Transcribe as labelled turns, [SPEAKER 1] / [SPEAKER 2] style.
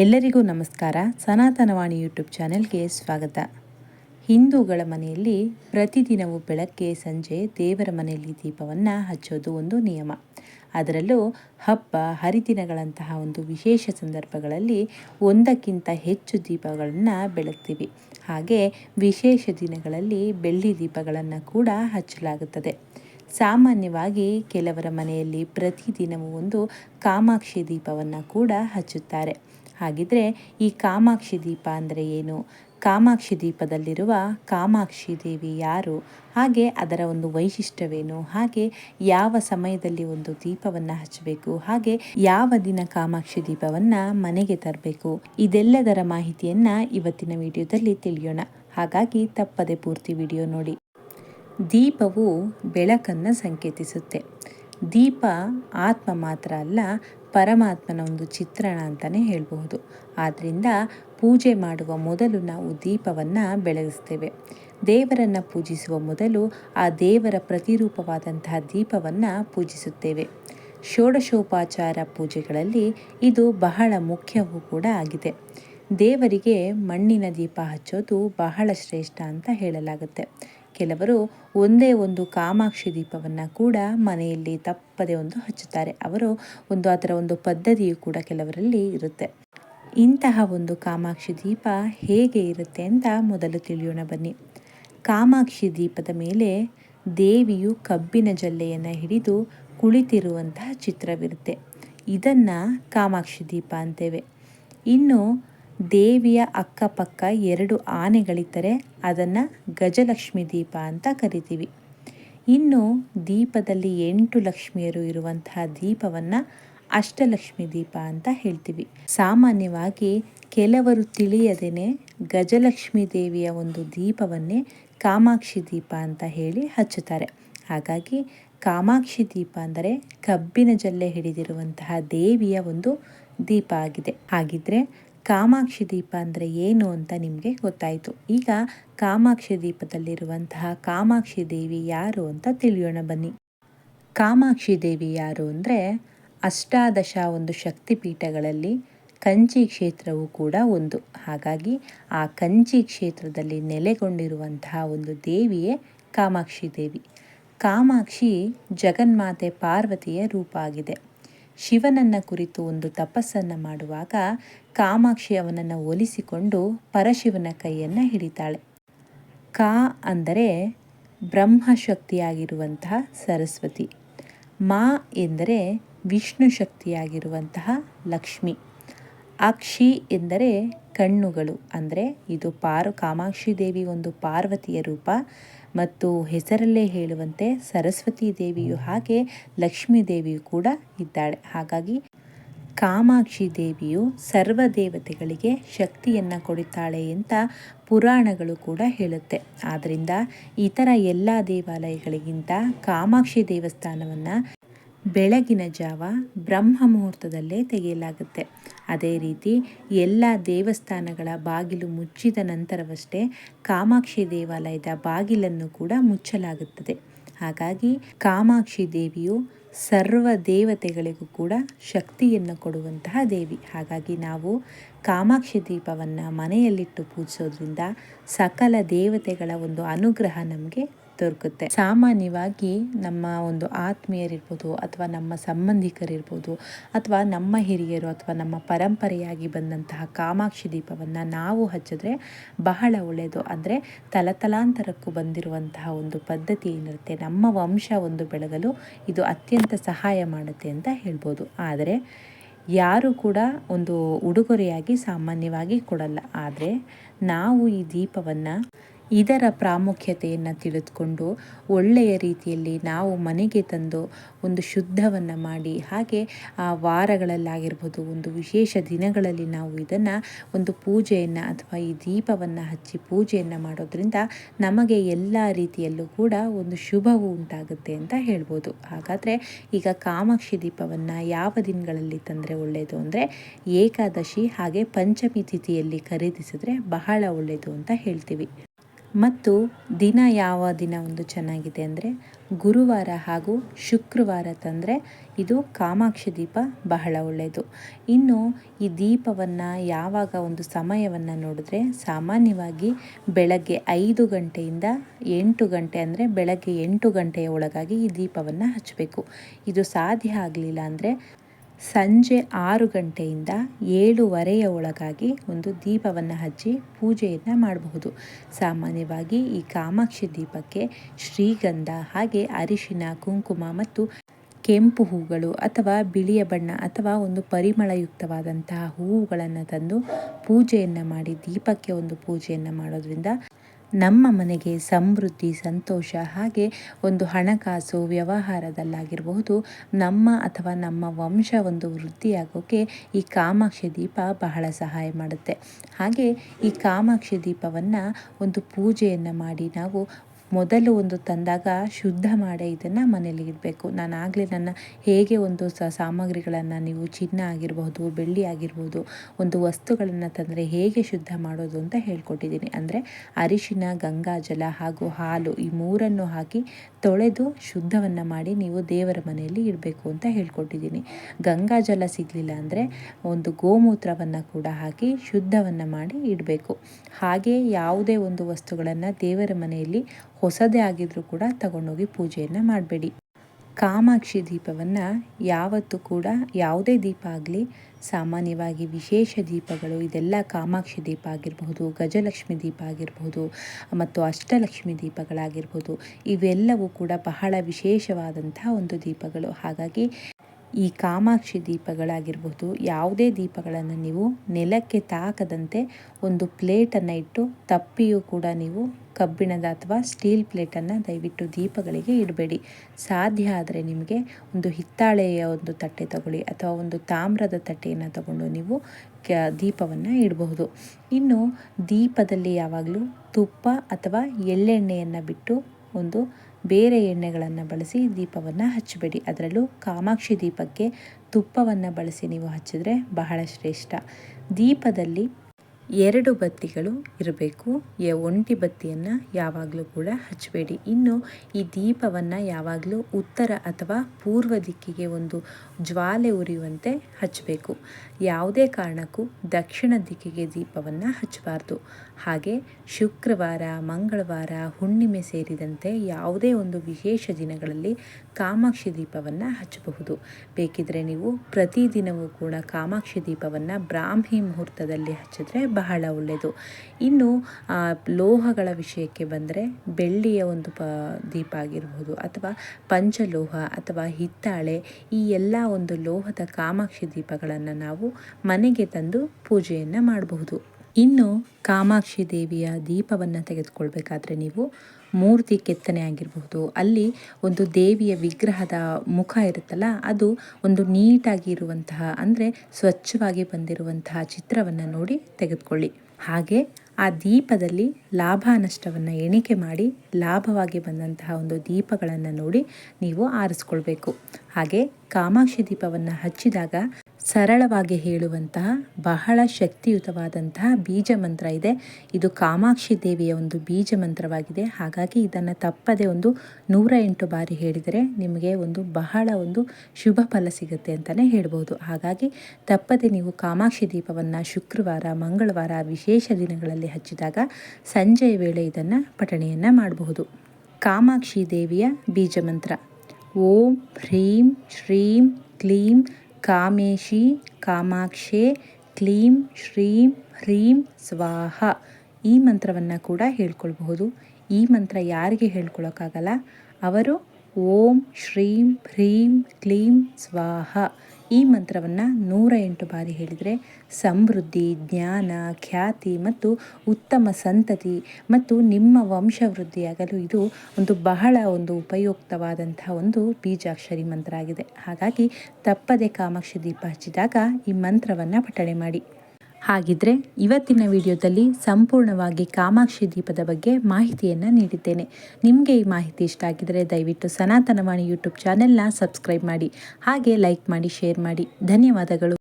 [SPEAKER 1] ಎಲ್ಲರಿಗೂ ನಮಸ್ಕಾರ. ಸನಾತನವಾಣಿ ಯೂಟ್ಯೂಬ್ ಚಾನೆಲ್ಗೆ ಸ್ವಾಗತ. ಹಿಂದೂಗಳ ಮನೆಯಲ್ಲಿ ಪ್ರತಿದಿನವೂ ಬೆಳಗ್ಗೆ ಸಂಜೆ ದೇವರ ಮನೆಯಲ್ಲಿ ದೀಪವನ್ನು ಹಚ್ಚೋದು ಒಂದು ನಿಯಮ. ಅದರಲ್ಲೂ ಹಬ್ಬ, ಹರಿದಿನಗಳಂತಹ ಒಂದು ವಿಶೇಷ ಸಂದರ್ಭಗಳಲ್ಲಿ ಒಂದಕ್ಕಿಂತ ಹೆಚ್ಚು ದೀಪಗಳನ್ನು ಬೆಳಗ್ತೀವಿ. ಹಾಗೆ ವಿಶೇಷ ದಿನಗಳಲ್ಲಿ ಬೆಳ್ಳಿ ದೀಪಗಳನ್ನು ಕೂಡ ಹಚ್ಚಲಾಗುತ್ತದೆ. ಸಾಮಾನ್ಯವಾಗಿ ಕೆಲವರ ಮನೆಯಲ್ಲಿ ಪ್ರತಿದಿನವೂ ಒಂದು ಕಾಮಾಕ್ಷಿ ದೀಪವನ್ನು ಕೂಡ ಹಚ್ಚುತ್ತಾರೆ. ಹಾಗಿದ್ರೆ ಈ ಕಾಮಾಕ್ಷಿ ದೀಪ ಅಂದರೆ ಏನು? ಕಾಮಾಕ್ಷಿ ದೀಪದಲ್ಲಿರುವ ಕಾಮಾಕ್ಷಿ ದೇವಿ ಯಾರು? ಹಾಗೆ ಅದರ ಒಂದು ವೈಶಿಷ್ಟ್ಯವೇನು? ಹಾಗೆ ಯಾವ ಸಮಯದಲ್ಲಿ ಒಂದು ದೀಪವನ್ನು ಹಚ್ಚಬೇಕು? ಹಾಗೆ ಯಾವ ದಿನ ಕಾಮಾಕ್ಷಿ ದೀಪವನ್ನು ಮನೆಗೆ ತರಬೇಕು? ಇದೆಲ್ಲದರ ಮಾಹಿತಿಯನ್ನು ಇವತ್ತಿನ ವಿಡಿಯೋದಲ್ಲಿ ತಿಳಿಯೋಣ. ಹಾಗಾಗಿ ತಪ್ಪದೆ ಪೂರ್ತಿ ವಿಡಿಯೋ ನೋಡಿ. ದೀಪವು ಬೆಳಕನ್ನು ಸಂಕೇತಿಸುತ್ತೆ. ದೀಪ ಆತ್ಮ ಮಾತ್ರ ಅಲ್ಲ, ಪರಮಾತ್ಮನ ಒಂದು ಚಿತ್ರಣ ಅಂತಲೇ ಹೇಳಬಹುದು. ಆದ್ದರಿಂದ ಪೂಜೆ ಮಾಡುವ ಮೊದಲು ನಾವು ದೀಪವನ್ನು ಬೆಳಗಿಸ್ತೇವೆ. ದೇವರನ್ನು ಪೂಜಿಸುವ ಮೊದಲು ಆ ದೇವರ ಪ್ರತಿರೂಪವಾದಂತಹ ದೀಪವನ್ನು ಪೂಜಿಸುತ್ತೇವೆ. ಷೋಡಶೋಪಾಚಾರ ಪೂಜೆಗಳಲ್ಲಿ ಇದು ಬಹಳ ಮುಖ್ಯವೂ ಕೂಡ ಆಗಿದೆ. ದೇವರಿಗೆ ಮಣ್ಣಿನ ದೀಪ ಹಚ್ಚೋದು ಬಹಳ ಶ್ರೇಷ್ಠ ಅಂತ ಹೇಳಲಾಗುತ್ತೆ. ಕೆಲವರು ಒಂದೇ ಒಂದು ಕಾಮಾಕ್ಷಿ ದೀಪವನ್ನು ಕೂಡ ಮನೆಯಲ್ಲಿ ತಪ್ಪದೆ ಒಂದು ಹಚ್ಚುತ್ತಾರೆ. ಅವರು ಒಂದು ಅದರ ಒಂದು ಪದ್ಧತಿಯು ಕೂಡ ಕೆಲವರಲ್ಲಿ ಇರುತ್ತೆ. ಇಂತಹ ಒಂದು ಕಾಮಾಕ್ಷಿ ದೀಪ ಹೇಗೆ ಇರುತ್ತೆ ಅಂತ ಮೊದಲು ತಿಳಿಯೋಣ ಬನ್ನಿ. ಕಾಮಾಕ್ಷಿ ದೀಪದ ಮೇಲೆ ದೇವಿಯು ಕಬ್ಬಿನ ಜಲ್ಲೆಯನ್ನು ಹಿಡಿದು ಕುಳಿತಿರುವಂತಹ ಚಿತ್ರವಿರುತ್ತೆ. ಇದನ್ನು ಕಾಮಾಕ್ಷಿ ದೀಪ ಅಂತೇವೆ. ಇನ್ನು ದೇವಿಯ ಅಕ್ಕಪಕ್ಕ ಎರಡು ಆನೆಗಳಿದ್ದರೆ ಅದನ್ನು ಗಜಲಕ್ಷ್ಮಿ ದೀಪ ಅಂತ ಕರಿತೀವಿ. ಇನ್ನು ದೀಪದಲ್ಲಿ ಎಂಟು ಲಕ್ಷ್ಮಿಯರು ಇರುವಂತಹ ದೀಪವನ್ನು ಅಷ್ಟಲಕ್ಷ್ಮಿ ದೀಪ ಅಂತ ಹೇಳ್ತೀವಿ. ಸಾಮಾನ್ಯವಾಗಿ ಕೆಲವರು ತಿಳಿಯದೇನೆ ಗಜಲಕ್ಷ್ಮಿ ದೇವಿಯ ಒಂದು ದೀಪವನ್ನೇ ಕಾಮಾಕ್ಷಿ ದೀಪ ಅಂತ ಹೇಳಿ ಹಚ್ಚುತ್ತಾರೆ. ಹಾಗಾಗಿ ಕಾಮಾಕ್ಷಿ ದೀಪ ಅಂದರೆ ಕಬ್ಬಿನ ಜಲ್ಲೆ ಹಿಡಿದಿರುವಂತಹ ದೇವಿಯ ಒಂದು ದೀಪ ಆಗಿದೆ. ಹಾಗಿದ್ರೆ ಕಾಮಾಕ್ಷಿ ದೀಪ ಅಂದರೆ ಏನು ಅಂತ ನಿಮಗೆ ಗೊತ್ತಾಯಿತು. ಈಗ ಕಾಮಾಕ್ಷಿ ದೀಪದಲ್ಲಿರುವಂತಹ ಕಾಮಾಕ್ಷಿ ದೇವಿ ಯಾರು ಅಂತ ತಿಳಿಯೋಣ ಬನ್ನಿ. ಕಾಮಾಕ್ಷಿ ದೇವಿ ಯಾರು ಅಂದರೆ ಅಷ್ಟಾದಶ ಒಂದು ಶಕ್ತಿಪೀಠಗಳಲ್ಲಿ ಕಂಚಿ ಕ್ಷೇತ್ರವು ಕೂಡ ಒಂದು. ಹಾಗಾಗಿ ಆ ಕಂಚಿ ಕ್ಷೇತ್ರದಲ್ಲಿ ನೆಲೆಗೊಂಡಿರುವಂತಹ ಒಂದು ದೇವಿಯೇ ಕಾಮಾಕ್ಷಿ ದೇವಿ. ಕಾಮಾಕ್ಷಿ ಜಗನ್ಮಾತೆ ಪಾರ್ವತಿಯ ರೂಪ ಆಗಿದೆ. ಶಿವನನ್ನ ಕುರಿತು ಒಂದು ತಪಸ್ಸನ್ನು ಮಾಡುವಾಗ ಕಾಮಾಕ್ಷಿ ಅವನನ್ನು ಒಲಿಸಿಕೊಂಡು ಪರಶಿವನ ಕೈಯನ್ನು ಹಿಡಿತಾಳೆ. ಕಾ ಅಂದರೆ ಬ್ರಹ್ಮಶಕ್ತಿಯಾಗಿರುವಂತಹ ಸರಸ್ವತಿ. ಮಾ ಎಂದರೆ ವಿಷ್ಣು ಶಕ್ತಿಯಾಗಿರುವಂತಹ ಲಕ್ಷ್ಮಿ. ಅಕ್ಷಿ ಎಂದರೆ ಕಣ್ಣುಗಳು, ಅಂದರೆ ಇದು ಪಾರು ಕಾಮಾಕ್ಷಿ ದೇವಿ ಒಂದು ಪಾರ್ವತಿಯ ರೂಪ ಮತ್ತು ಹೆಸರಲ್ಲೇ ಹೇಳುವಂತೆ ಸರಸ್ವತಿ ದೇವಿಯು ಹಾಗೆ ಲಕ್ಷ್ಮೀ ದೇವಿಯು ಕೂಡ ಇದ್ದಾಳೆ. ಹಾಗಾಗಿ ಕಾಮಾಕ್ಷಿ ದೇವಿಯು ಸರ್ವ ದೇವತೆಗಳಿಗೆ ಶಕ್ತಿಯನ್ನು ಕೊಡುತ್ತಾಳೆ ಅಂತ ಪುರಾಣಗಳು ಕೂಡ ಹೇಳುತ್ತೆ. ಆದ್ದರಿಂದ ಇತರ ಎಲ್ಲ ದೇವಾಲಯಗಳಿಗಿಂತ ಕಾಮಾಕ್ಷಿ ದೇವಸ್ಥಾನವನ್ನು ಬೆಳಗಿನ ಜಾವ ಬ್ರಹ್ಮ ಮುಹೂರ್ತದಲ್ಲೇ ತೆಗೆಯಲಾಗುತ್ತೆ. ಅದೇ ರೀತಿ ಎಲ್ಲ ದೇವಸ್ಥಾನಗಳ ಬಾಗಿಲು ಮುಚ್ಚಿದ ನಂತರವಷ್ಟೇ ಕಾಮಾಕ್ಷಿ ದೇವಾಲಯದ ಬಾಗಿಲನ್ನು ಕೂಡ ಮುಚ್ಚಲಾಗುತ್ತದೆ. ಹಾಗಾಗಿ ಕಾಮಾಕ್ಷಿ ದೇವಿಯು ಸರ್ವ ದೇವತೆಗಳಿಗೂ ಕೂಡ ಶಕ್ತಿಯನ್ನು ಕೊಡುವಂತಹ ದೇವಿ. ಹಾಗಾಗಿ ನಾವು ಕಾಮಾಕ್ಷಿ ದೀಪವನ್ನು ಮನೆಯಲ್ಲಿಟ್ಟು ಪೂಜಿಸೋದ್ರಿಂದ ಸಕಲ ದೇವತೆಗಳ ಒಂದು ಅನುಗ್ರಹ ನಮಗೆ ದೊರಕುತ್ತೆ ಸಾಮಾನ್ಯವಾಗಿ ನಮ್ಮ ಒಂದು ಆತ್ಮೀಯರಿರ್ಬೋದು ಅಥವಾ ನಮ್ಮ ಸಂಬಂಧಿಕರಿರ್ಬೋದು ಅಥವಾ ನಮ್ಮ ಹಿರಿಯರು ಅಥವಾ ನಮ್ಮ ಪರಂಪರೆಯಾಗಿ ಬಂದಂತಹ ಕಾಮಾಕ್ಷಿ ದೀಪವನ್ನು ನಾವು ಹಚ್ಚಿದ್ರೆ ಬಹಳ ಒಳ್ಳೆಯದು. ಅಂದರೆ ತಲತಲಾಂತರಕ್ಕೂ ಬಂದಿರುವಂತಹ ಒಂದು ಪದ್ಧತಿ ಏನಿರುತ್ತೆ, ನಮ್ಮ ವಂಶ ಒಂದು ಬೆಳಗಲು ಇದು ಅತ್ಯಂತ ಸಹಾಯ ಮಾಡುತ್ತೆ ಅಂತ ಹೇಳ್ಬೋದು. ಆದರೆ ಯಾರು ಕೂಡ ಒಂದು ಉಡುಗೊರೆಯಾಗಿ ಸಾಮಾನ್ಯವಾಗಿ ಕೊಡಲ್ಲ. ಆದರೆ ನಾವು ಈ ದೀಪವನ್ನು ಇದರ ಪ್ರಾಮುಖ್ಯತೆಯನ್ನು ತಿಳಿದುಕೊಂಡು ಒಳ್ಳೆಯ ರೀತಿಯಲ್ಲಿ ನಾವು ಮನೆಗೆ ತಂದು ಒಂದು ಶುದ್ಧವನ್ನು ಮಾಡಿ, ಹಾಗೆ ಆ ವಾರಗಳಲ್ಲಾಗಿರ್ಬೋದು, ಒಂದು ವಿಶೇಷ ದಿನಗಳಲ್ಲಿ ನಾವು ಇದನ್ನು ಒಂದು ಪೂಜೆಯನ್ನು ಅಥವಾ ಈ ದೀಪವನ್ನು ಹಚ್ಚಿ ಪೂಜೆಯನ್ನು ಮಾಡೋದ್ರಿಂದ ನಮಗೆ ಎಲ್ಲ ರೀತಿಯಲ್ಲೂ ಕೂಡ ಒಂದು ಶುಭವು ಉಂಟಾಗುತ್ತೆ ಅಂತ ಹೇಳ್ಬೋದು. ಹಾಗಾದರೆ ಈಗ ಕಾಮಾಕ್ಷಿ ದೀಪವನ್ನು ಯಾವ ದಿನಗಳಲ್ಲಿ ತಂದರೆ ಒಳ್ಳೆಯದು ಅಂದರೆ ಏಕಾದಶಿ ಹಾಗೆ ಪಂಚಮಿ ತಿಥಿಯಲ್ಲಿ ಖರೀದಿಸಿದ್ರೆ ಬಹಳ ಒಳ್ಳೆಯದು ಅಂತ ಹೇಳ್ತೀವಿ. ಮತ್ತು ದಿನ ಯಾವ ದಿನ ಒಂದು ಚೆನ್ನಾಗಿದೆ ಅಂದರೆ ಗುರುವಾರ ಹಾಗೂ ಶುಕ್ರವಾರ ತಂದರೆ ಇದು ಕಾಮಾಕ್ಷಿ ದೀಪ ಬಹಳ ಒಳ್ಳೆಯದು ಇನ್ನು ಈ ದೀಪವನ್ನು ಯಾವಾಗ ಒಂದು ಸಮಯವನ್ನು ನೋಡಿದ್ರೆ ಸಾಮಾನ್ಯವಾಗಿ ಬೆಳಗ್ಗೆ ಐದು ಗಂಟೆಯಿಂದ ಎಂಟು ಗಂಟೆ ಅಂದರೆ ಬೆಳಗ್ಗೆ ಎಂಟು ಗಂಟೆಯ ಒಳಗಾಗಿ ಈ ದೀಪವನ್ನು ಹಚ್ಚಬೇಕು ಇದು ಸಾಧ್ಯ ಆಗಲಿಲ್ಲ ಅಂದರೆ ಸಂಜೆ ಆರು ಗಂಟೆಯಿಂದ ಏಳುವರೆಯ ಒಳಗಾಗಿ ಒಂದು ದೀಪವನ್ನು ಹಚ್ಚಿ ಪೂಜೆಯನ್ನು ಮಾಡಬಹುದು. ಸಾಮಾನ್ಯವಾಗಿ ಈ ಕಾಮಾಕ್ಷಿ ದೀಪಕ್ಕೆ ಶ್ರೀಗಂಧ, ಹಾಗೆ ಅರಿಶಿನ, ಕುಂಕುಮ ಮತ್ತು ಕೆಂಪು ಹೂಗಳು ಅಥವಾ ಬಿಳಿಯ ಬಣ್ಣ ಅಥವಾ ಒಂದು ಪರಿಮಳಯುಕ್ತವಾದಂತಹ ಹೂವುಗಳನ್ನು ತಂದು ಪೂಜೆಯನ್ನು ಮಾಡಿ ದೀಪಕ್ಕೆ ಒಂದು ಪೂಜೆಯನ್ನು ಮಾಡೋದ್ರಿಂದ ನಮ್ಮ ಮನೆಗೆ ಸಮೃದ್ಧಿ, ಸಂತೋಷ ಹಾಗೆ ಒಂದು ಹಣಕಾಸು ವ್ಯವಹಾರದಲ್ಲಾಗಿರಬಹುದು. ನಮ್ಮ ಅಥವಾ ನಮ್ಮ ವಂಶ ಒಂದು ವೃದ್ಧಿಯಾಗೋಕ್ಕೆ ಈ ಕಾಮಾಕ್ಷಿ ದೀಪ ಬಹಳ ಸಹಾಯ ಮಾಡುತ್ತೆ. ಹಾಗೆ ಈ ಕಾಮಾಕ್ಷಿ ದೀಪವನ್ನು ಒಂದು ಪೂಜೆಯನ್ನು ಮಾಡಿ ನಾವು ಮೊದಲು ಒಂದು ತಂದಾಗ ಶುದ್ಧ ಮಾಡಿ ಇದನ್ನು ಮನೇಲಿ ಇಡಬೇಕು. ನಾನು ಆಗಲೇ ನನ್ನ ಹೇಗೆ ಒಂದು ಸಾಮಗ್ರಿಗಳನ್ನು ನೀವು ಚಿನ್ನ ಆಗಿರಬಹುದು, ಬೆಳ್ಳಿ ಆಗಿರ್ಬೋದು ಒಂದು ವಸ್ತುಗಳನ್ನು ತಂದರೆ ಹೇಗೆ ಶುದ್ಧ ಮಾಡೋದು ಅಂತ ಹೇಳ್ಕೊಟ್ಟಿದ್ದೀನಿ. ಅಂದರೆ ಅರಿಶಿನ ಗಂಗಾಜಲ ಹಾಗೂ ಹಾಲು ಈ ಮೂರನ್ನು ಹಾಕಿ ತೊಳೆದು ಶುದ್ಧವನ್ನು ಮಾಡಿ ನೀವು ದೇವರ ಮನೆಯಲ್ಲಿ ಇಡಬೇಕು ಅಂತ ಹೇಳ್ಕೊಟ್ಟಿದ್ದೀನಿ. ಗಂಗಾಜಲ ಸಿಗಲಿಲ್ಲ ಅಂದರೆ ಒಂದು ಗೋಮೂತ್ರವನ್ನು ಕೂಡ ಹಾಕಿ ಶುದ್ಧವನ್ನು ಮಾಡಿ ಇಡಬೇಕು. ಹಾಗೆ ಯಾವುದೇ ಒಂದು ವಸ್ತುಗಳನ್ನು ದೇವರ ಮನೆಯಲ್ಲಿ ಹೊಸದೇ ಆಗಿದ್ರೂ ಕೂಡ ತಗೊಂಡೋಗಿ ಪೂಜೆಯನ್ನು ಮಾಡಬೇಡಿ. ಕಾಮಾಕ್ಷಿ ದೀಪವನ್ನು ಯಾವತ್ತೂ ಕೂಡ ಯಾವುದೇ ದೀಪ ಆಗಲಿ, ಸಾಮಾನ್ಯವಾಗಿ ವಿಶೇಷ ದೀಪಗಳು, ಇದೆಲ್ಲ ಕಾಮಾಕ್ಷಿ ದೀಪ ಆಗಿರಬಹುದು, ಗಜಲಕ್ಷ್ಮಿ ದೀಪ ಆಗಿರಬಹುದು ಮತ್ತು ಅಷ್ಟಲಕ್ಷ್ಮಿ ದೀಪಗಳಾಗಿರ್ಬೋದು ಇವೆಲ್ಲವೂ ಕೂಡ ಬಹಳ ವಿಶೇಷವಾದಂತಹ ಒಂದು ದೀಪಗಳು. ಹಾಗಾಗಿ ಈ ಕಾಮಾಕ್ಷಿ ದೀಪಗಳಾಗಿರ್ಬೋದು ಯಾವುದೇ ದೀಪಗಳನ್ನು ನೀವು ನೆಲಕ್ಕೆ ತಾಕದಂತೆ ಒಂದು ಪ್ಲೇಟನ್ನು ಇಟ್ಟು ತಪ್ಪಿಯೂ ಕೂಡ ನೀವು ಕಬ್ಬಿಣದ ಅಥವಾ ಸ್ಟೀಲ್ ಪ್ಲೇಟನ್ನು ದಯವಿಟ್ಟು ದೀಪಗಳಿಗೆ ಇಡಬೇಡಿ. ಸಾಧ್ಯ ಆದರೆ ನಿಮಗೆ ಒಂದು ಹಿತ್ತಾಳೆಯ ಒಂದು ತಟ್ಟೆ ತಗೊಳ್ಳಿ ಅಥವಾ ಒಂದು ತಾಮ್ರದ ತಟ್ಟೆಯನ್ನು ತಗೊಂಡು ನೀವು ದೀಪವನ್ನು ಇಡಬಹುದು. ಇನ್ನು ದೀಪದಲ್ಲಿ ಯಾವಾಗಲೂ ತುಪ್ಪ ಅಥವಾ ಎಳ್ಳೆಣ್ಣೆಯನ್ನು ಬಿಟ್ಟು ಒಂದು ಬೇರೆ ಎಣ್ಣೆಗಳನ್ನು ಬಳಸಿ ದೀಪವನ್ನು ಹಚ್ಚಬೇಡಿ. ಅದರಲ್ಲೂ ಕಾಮಾಕ್ಷಿ ದೀಪಕ್ಕೆ ತುಪ್ಪವನ್ನು ಬಳಸಿ ನೀವು ಹಚ್ಚಿದರೆ ಬಹಳ ಶ್ರೇಷ್ಠ. ದೀಪದಲ್ಲಿ ಎರಡು ಬತ್ತಿಗಳು ಇರಬೇಕು. ಒಂಟಿ ಬತ್ತಿಯನ್ನು ಯಾವಾಗಲೂ ಕೂಡ ಹಚ್ಚಬೇಡಿ. ಇನ್ನು ಈ ದೀಪವನ್ನು ಯಾವಾಗಲೂ ಉತ್ತರ ಅಥವಾ ಪೂರ್ವ ದಿಕ್ಕಿಗೆ ಒಂದು ಜ್ವಾಲೆ ಉರಿಯುವಂತೆ ಹಚ್ಚಬೇಕು. ಯಾವುದೇ ಕಾರಣಕ್ಕೂ ದಕ್ಷಿಣ ದಿಕ್ಕಿಗೆ ದೀಪವನ್ನು ಹಚ್ಚಬಾರ್ದು. ಹಾಗೆ ಶುಕ್ರವಾರ, ಮಂಗಳವಾರ, ಹುಣ್ಣಿಮೆ ಸೇರಿದಂತೆ ಯಾವುದೇ ಒಂದು ವಿಶೇಷ ದಿನಗಳಲ್ಲಿ ಕಾಮಾಕ್ಷಿ ದೀಪವನ್ನು ಹಚ್ಚಬಹುದು. ಬೇಕಿದ್ರೆ ನೀವು ಪ್ರತಿದಿನವೂ ಕೂಡ ಕಾಮಾಕ್ಷಿ ದೀಪವನ್ನು ಬ್ರಾಹ್ಮಿ ಮುಹೂರ್ತದಲ್ಲಿ ಹಚ್ಚಿದ್ರೆ ಬಹಳ ಒಳ್ಳೆಯದು. ಇನ್ನು ಲೋಹಗಳ ವಿಷಯಕ್ಕೆ ಬಂದರೆ ಬೆಳ್ಳಿಯ ಒಂದು ಪ, ದೀಪ ಆಗಿರಬಹುದು ಅಥವಾ ಪಂಚಲೋಹ ಅಥವಾ ಹಿತ್ತಾಳೆ ಈ ಎಲ್ಲ ಒಂದು ಲೋಹದ ಕಾಮಾಕ್ಷಿ ದೀಪಗಳನ್ನು ನಾವು ಮನೆಗೆ ತಂದು ಪೂಜೆಯನ್ನು ಮಾಡಬಹುದು. ಇನ್ನು ಕಾಮಾಕ್ಷಿ ದೇವಿಯ ದೀಪವನ್ನು ತೆಗೆದುಕೊಳ್ಬೇಕಾದ್ರೆ ನೀವು ಮೂರ್ತಿ ಕೆತ್ತನೆ ಆಗಿರಬಹುದು. ಅಲ್ಲಿ ಒಂದು ದೇವಿಯ ವಿಗ್ರಹದ ಮುಖ ಇರುತ್ತಲ್ಲ, ಅದು ಒಂದು ನೀಟಾಗಿ ಇರುವಂತಹ, ಅಂದರೆ ಸ್ವಚ್ಛವಾಗಿ ಬಂದಿರುವಂತಹ ಚಿತ್ರವನ್ನು ನೋಡಿ ತೆಗೆದುಕೊಳ್ಳಿ. ಹಾಗೆ ಆ ದೀಪದಲ್ಲಿ ಲಾಭ ನಷ್ಟವನ್ನು ಎಣಿಕೆ ಮಾಡಿ, ಲಾಭವಾಗಿ ಬಂದಂತಹ ಒಂದು ದೀಪಗಳನ್ನು ನೋಡಿ ನೀವು ಆರಿಸ್ಕೊಳ್ಬೇಕು. ಹಾಗೆ ಕಾಮಾಕ್ಷಿ ದೀಪವನ್ನು ಹಚ್ಚಿದಾಗ ಸರಳವಾಗಿ ಹೇಳುವಂತಹ ಬಹಳ ಶಕ್ತಿಯುತವಾದಂತಹ ಬೀಜ ಮಂತ್ರ ಇದೆ. ಇದು ಕಾಮಾಕ್ಷಿ ದೇವಿಯ ಒಂದು ಬೀಜ ಮಂತ್ರವಾಗಿದೆ ಹಾಗಾಗಿ ಇದನ್ನು ತಪ್ಪದೆ ಒಂದು ನೂರ ಎಂಟು ಬಾರಿ ಹೇಳಿದರೆ ನಿಮಗೆ ಒಂದು ಬಹಳ ಒಂದು ಶುಭ ಫಲ ಸಿಗುತ್ತೆ ಅಂತಲೇ ಹೇಳ್ಬೋದು. ಹಾಗಾಗಿ ತಪ್ಪದೆ ನೀವು ಕಾಮಾಕ್ಷಿ ದೀಪವನ್ನು ಶುಕ್ರವಾರ, ಮಂಗಳವಾರ, ವಿಶೇಷ ದಿನಗಳಲ್ಲಿ ಹಚ್ಚಿದಾಗ ಸಂಜೆಯ ವೇಳೆ ಇದನ್ನು ಪಠಣೆಯನ್ನು ಮಾಡಬಹುದು. ಕಾಮಾಕ್ಷಿ ದೇವಿಯ ಬೀಜ ಮಂತ್ರ ಓಂ ಹ್ರೀಂ ಶ್ರೀಂ ಕ್ಲೀಂ ಕಾಮೇಶಿ, ಕಾಮಾಕ್ಷೆ, ಕ್ಲೀಂ, ಶ್ರೀಂ, ಹ್ರೀಂ, ಸ್ವಾಹ. ಈ ಮಂತ್ರವನ್ನು ಕೂಡ ಹೇಳ್ಕೊಳ್ಬಹುದು. ಈ ಮಂತ್ರ ಯಾರಿಗೆ ಹೇಳ್ಕೊಳ್ಳೋಕ್ಕಾಗಲ್ಲ ಅವರು ಓಂ, ಶ್ರೀಂ, ಹ್ರೀಂ, ಕ್ಲೀಂ, ಸ್ವಾಹ. ಈ ಮಂತ್ರವನ್ನು ನೂರ ಎಂಟು ಬಾರಿ ಹೇಳಿದರೆ ಸಮೃದ್ಧಿ, ಜ್ಞಾನ, ಖ್ಯಾತಿ ಮತ್ತು ಉತ್ತಮ ಸಂತತಿ ಮತ್ತು ನಿಮ್ಮ ವಂಶವೃದ್ಧಿಯಾಗಲು ಇದು ಒಂದು ಬಹಳ ಒಂದು ಉಪಯುಕ್ತವಾದಂತಹ ಒಂದು ಬೀಜಾಕ್ಷರಿ ಮಂತ್ರ ಆಗಿದೆ. ಹಾಗಾಗಿ ತಪ್ಪದೆ ಕಾಮಾಕ್ಷಿ ದೀಪ ಹಚ್ಚಿದಾಗ ಈ ಮಂತ್ರವನ್ನು ಪಠಣೆ ಮಾಡಿ. ಹಾಗಿದ್ರೆ ಇವತ್ತಿನ ವಿಡಿಯೋದಲ್ಲಿ ಸಂಪೂರ್ಣವಾಗಿ ಕಾಮಾಕ್ಷಿ ದೀಪದ ಬಗ್ಗೆ ಮಾಹಿತಿಯನ್ನು ನೀಡಿದ್ದೇನೆ. ನಿಮಗೆ ಈ ಮಾಹಿತಿ ಇಷ್ಟ ಆಗಿದರೆ ದಯವಿಟ್ಟು ಸನಾತನವಾಣಿ ಯೂಟ್ಯೂಬ್ ಚಾನೆಲ್ನ ಸಬ್ಸ್ಕ್ರೈಬ್ ಮಾಡಿ, ಹಾಗೆ ಲೈಕ್ ಮಾಡಿ, ಶೇರ್ ಮಾಡಿ. ಧನ್ಯವಾದಗಳು.